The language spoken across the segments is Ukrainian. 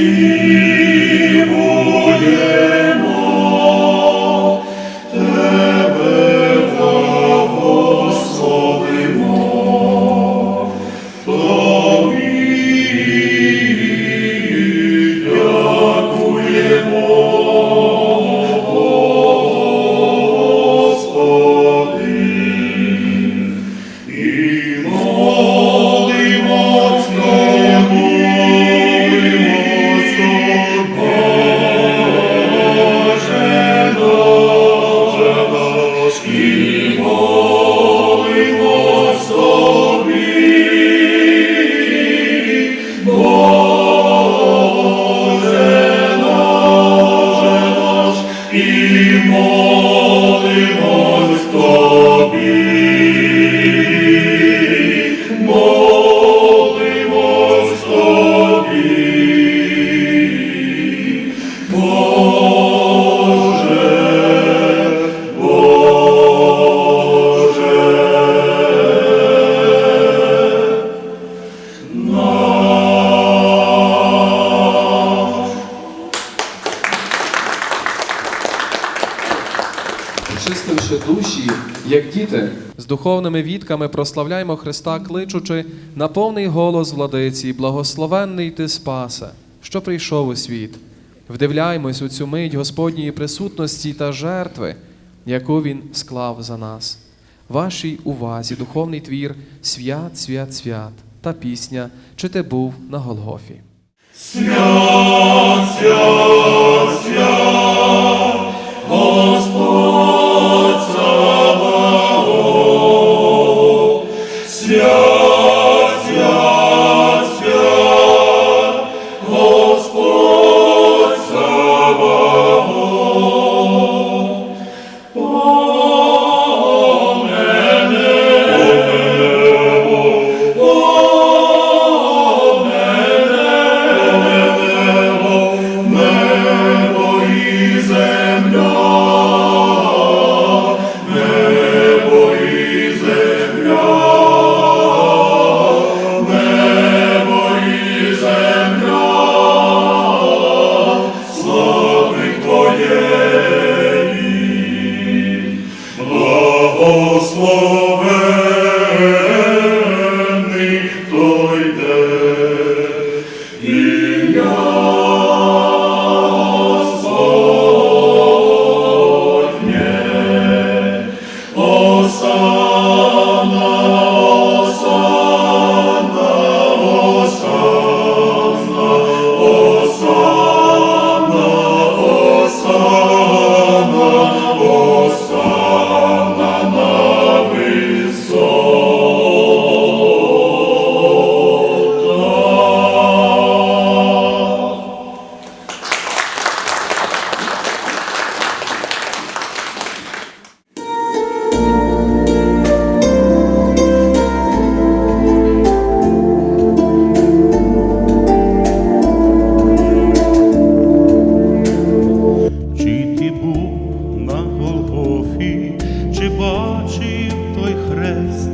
Sim. ti. Очистивши душі, як діти, з духовними відками прославляємо Христа, кличучи на повний голос владиці, благословенний ти Спасе, що прийшов у світ. Вдивляємось у цю мить Господньої присутності та жертви, яку Він склав за нас. Вашій увазі духовний твір Свят, свят, свят та пісня Чи ти був на Голгофі. Свят, свят, бачив той хрест,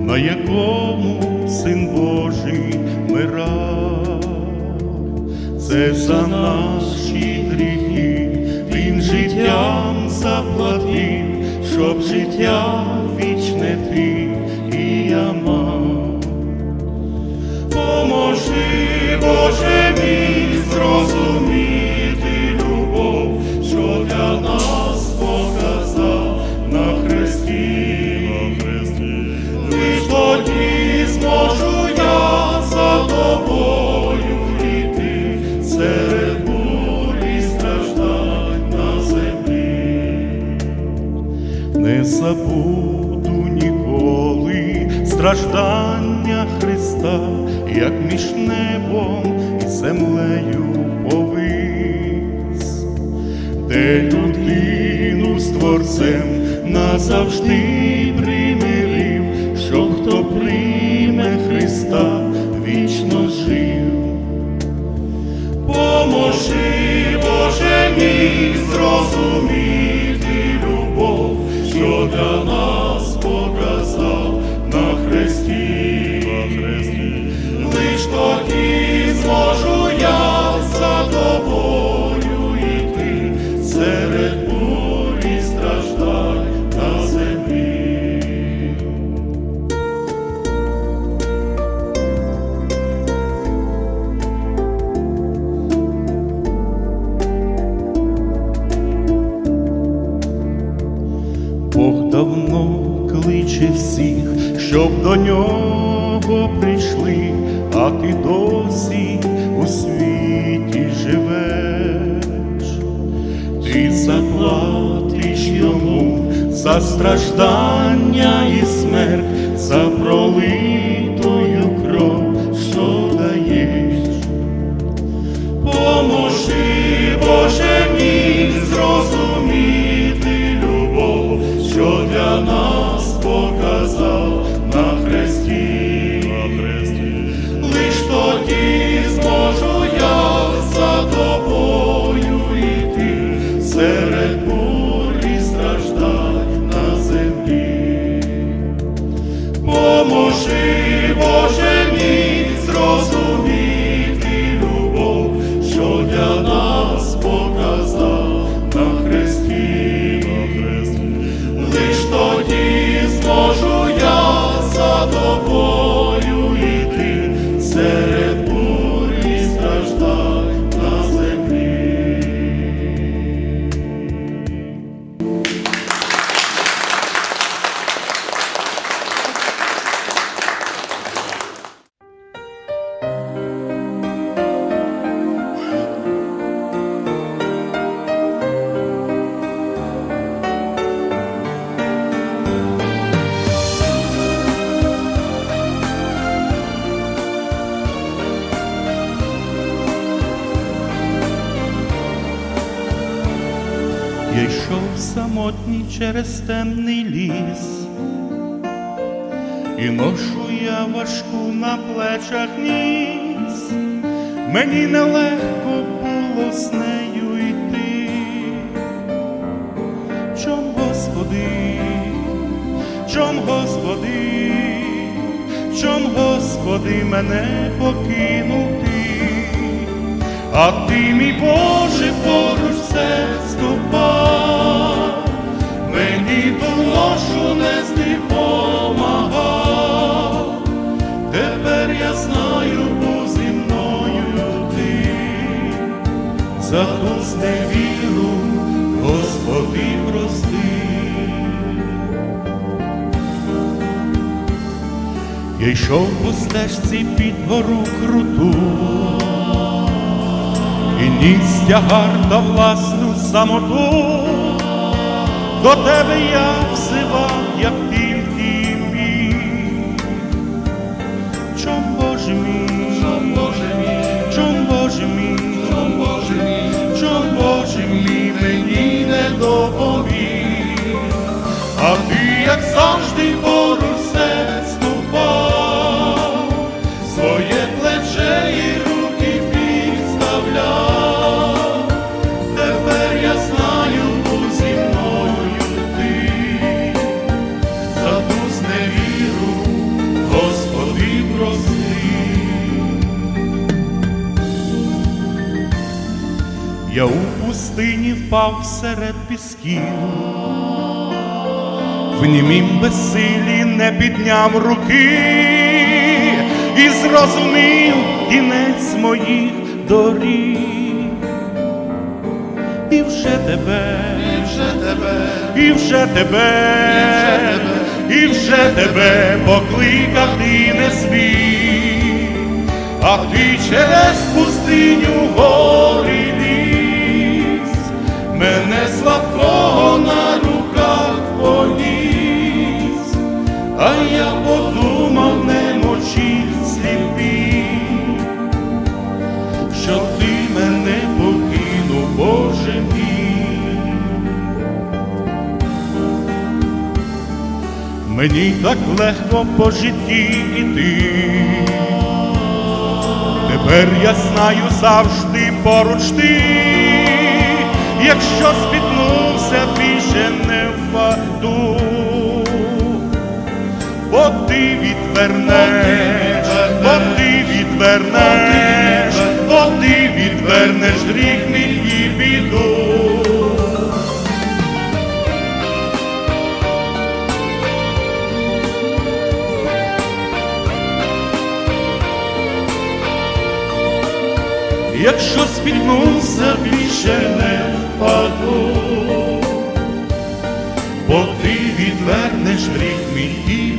на якому син Божий мирав? Це за наші гріхи, він життям заплатив, щоб життя вічне ти і я мав. Поможи, Боже мій, Забуду ніколи страждання Христа, як між небом і землею повис, де людину з Творцем назавжди примирив, що хто прийме Христа вічно жив. Поможи, Боже мій, зрозуміти що щоб до нього прийшли, а ти досі у світі живеш, ти заплатиш йому за страждання і смерть, за пролитою кров, що даєш. Поможи, Боже. Самотній через темний ліс, і ношу я важку на плечах ніс, мені нелегко було з нею йти. Чом, Господи, чом, Господи, чом, Господи, мене покинув а ти, мій Боже, поруч все ступав, мені ту ношу нести помагав, тепер я знаю, був зі мною ти, за ту Господи, прости. Я йшов по стежці під гору круту, і ніс тягар та власну самоту, до тебе я взивав, пустині впав серед пісків, в німім безсилі не підняв руки і зрозумів кінець моїх доріг. І вже тебе, і вже тебе, і вже тебе, і вже тебе покликав ти не свій, а ти через пустиню гори Мені так легко по житті іти. Тепер я знаю завжди поруч ти, якщо спітнувся, більше не впаду, бо ти відвернеш, бо ти відвернеш, бо ти відвернеш гріх мій і біду. Якщо спіткнувся, більше не впаду, бо ти відвернеш рік мій і